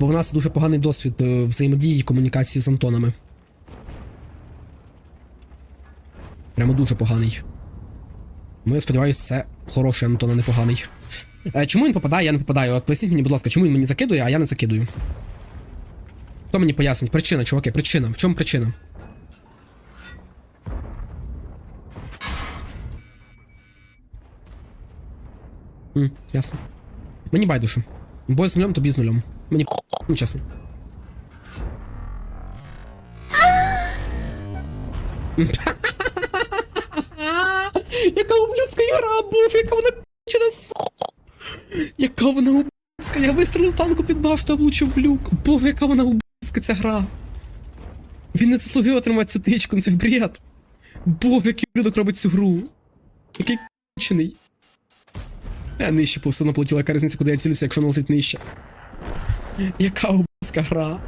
Бо в нас дуже поганий досвід е, взаємодії і комунікації з Антонами. Прямо дуже поганий. Я сподіваюся, це хороший Антон, а не поганий. Е, чому він попадає, я не попадаю? От поясніть мені, будь ласка, чому він мені закидує, а я не закидую? Хто мені пояснить? Причина, чуваки, причина. В чому причина? М, ясно. Мені байдуже. Бой з нулем, тобі з нулем. Мені ну чесно. Яка ублюдська гра, боже, яка вона сука. Яка вона ублюдська, я вистрілив танку під башту, а влучив в люк. Боже, яка вона ублюдська ця гра. Він не заслужив отримати цю тичку, ну це бред. Боже, який ублюдок робить цю гру. Який кончений. Я нижче повсюди полетіла, яка різниця, куди я цілюся, якщо не летить нижче. Яка ублюдська гра.